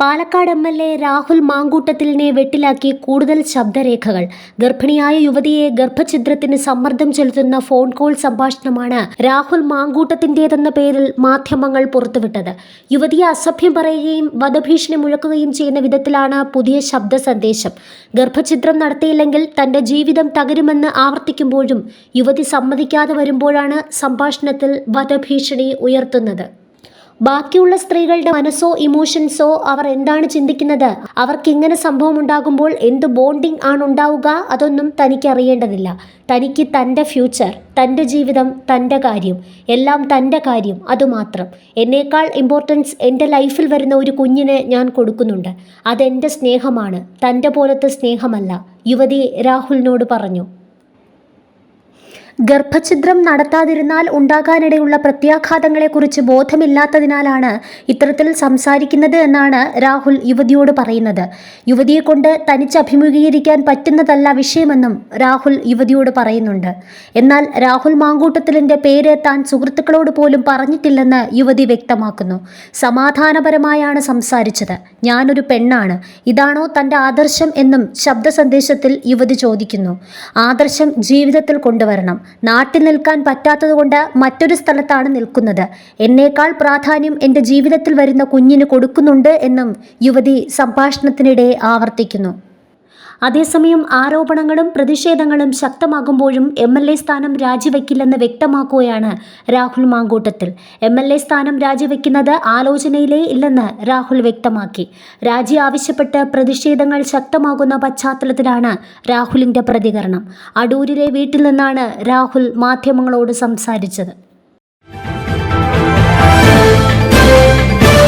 Palakkad M L A Rahul മാങ്കൂട്ടത്തിലിനെ വെട്ടിലാക്കി കൂടുതൽ ശബ്ദരേഖകൾ. ഗർഭിണിയായ യുവതിയെ ഗർഭഛിദ്രത്തിന് സമ്മർദ്ദം ചെലുത്തുന്ന ഫോൺ കോൾ സംഭാഷണമാണ് രാഹുൽ മാങ്കൂട്ടത്തിന്റേതെന്ന പേരിൽ മാധ്യമങ്ങൾ പുറത്തുവിട്ടത്. യുവതിയെ അസഭ്യം പറയുകയും വധഭീഷണി മുഴക്കുകയും ചെയ്യുന്ന വിധത്തിലാണ് പുതിയ ശബ്ദ സന്ദേശം. ഗർഭഛിദ്രം നടത്തിയില്ലെങ്കിൽ തന്റെ ജീവിതം തകരുമെന്ന് ആവർത്തിക്കുമ്പോഴും യുവതി സമ്മതിക്കാതെ വരുമ്പോഴാണ് സംഭാഷണത്തിൽ വധഭീഷണി ഉയർത്തുന്നത്. ബാക്കിയുള്ള സ്ത്രീകളുടെ മനസ്സോ ഇമോഷൻസോ അവർ എന്താണ് ചിന്തിക്കുന്നത്? അവർക്ക് ഇങ്ങനെ സംഭവം ഉണ്ടാകുമ്പോൾ എന്ത് ബോണ്ടിങ് ആണ് ഉണ്ടാവുക അതൊന്നും തനിക്ക് അറിയേണ്ടതില്ല. തനിക്ക് തന്റെ ഫ്യൂച്ചർ തന്റെ ജീവിതം തന്റെ കാര്യം എല്ലാം തന്റെ കാര്യം അതുമാത്രം എന്നേക്കാൾ ഇമ്പോർട്ടൻസ് എന്റെ ലൈഫിൽ വരുന്ന ഒരു കുഞ്ഞിന് ഞാൻ കൊടുക്കുന്നുണ്ട്. അതെന്റെ സ്നേഹമാണ്. തന്റെ പോലത്തെ സ്നേഹമല്ല. യുവതി രാഹുലിനോട് പറഞ്ഞു. ഗർഭഛിദ്രം നടത്താതിരുന്നാൽ ഉണ്ടാകാനിടയുള്ള പ്രത്യാഘാതങ്ങളെക്കുറിച്ച് ബോധമില്ലാത്തതിനാലാണ് ഇത്തരത്തിൽ സംസാരിക്കുന്നത് എന്നാണ് രാഹുൽ യുവതിയോട് പറയുന്നത്. യുവതിയെ കൊണ്ട് തനിച്ച് അഭിമുഖീകരിക്കാൻ പറ്റുന്നതല്ല വിഷയമെന്നും രാഹുൽ യുവതിയോട് പറയുന്നുണ്ട്. എന്നാൽ രാഹുൽ മാങ്കൂട്ടത്തിലിന്റെ പേര് താൻ സുഹൃത്തുക്കളോട് പോലും പറഞ്ഞിട്ടില്ലെന്ന് യുവതി വ്യക്തമാക്കുന്നു. സമാധാനപരമായാണ് സംസാരിച്ചത്. ഞാനൊരു പെണ്ണാണ്. ഇതാണോ തന്റെ ആദർശം എന്നും ശബ്ദ സന്ദേശത്തിൽ യുവതി ചോദിക്കുന്നു. ആദർശം ജീവിതത്തിൽ കൊണ്ടുവരണം. നാട്ടിൽ നിൽക്കാൻ പറ്റാത്തതുകൊണ്ട് മറ്റൊരു സ്ഥലത്താണ് നിൽക്കുന്നത്. എന്നേക്കാൾ പ്രാധാന്യം എന്റെ ജീവിതത്തിൽ വരുന്ന കുഞ്ഞിന് കൊടുക്കുന്നുണ്ട് എന്നും യുവതി സംഭാഷണത്തിനിടെ ആവർത്തിക്കുന്നു. അതേസമയം ആരോപണങ്ങളും പ്രതിഷേധങ്ങളും ശക്തമാകുമ്പോഴും എം എൽ എ സ്ഥാനം രാജിവെക്കില്ലെന്ന് വ്യക്തമാക്കുകയാണ് Rahul Mamkootathil. M L A സ്ഥാനം രാജിവെക്കുന്നത് ആലോചനയിലേ ഇല്ലെന്ന് രാഹുൽ വ്യക്തമാക്കി. രാജി ആവശ്യപ്പെട്ട് പ്രതിഷേധങ്ങൾ ശക്തമാകുന്ന പശ്ചാത്തലത്തിലാണ് രാഹുലിന്റെ പ്രതികരണം. അടൂരിലെ വീട്ടിൽ നിന്നാണ് രാഹുൽ മാധ്യമങ്ങളോട് സംസാരിച്ചത്.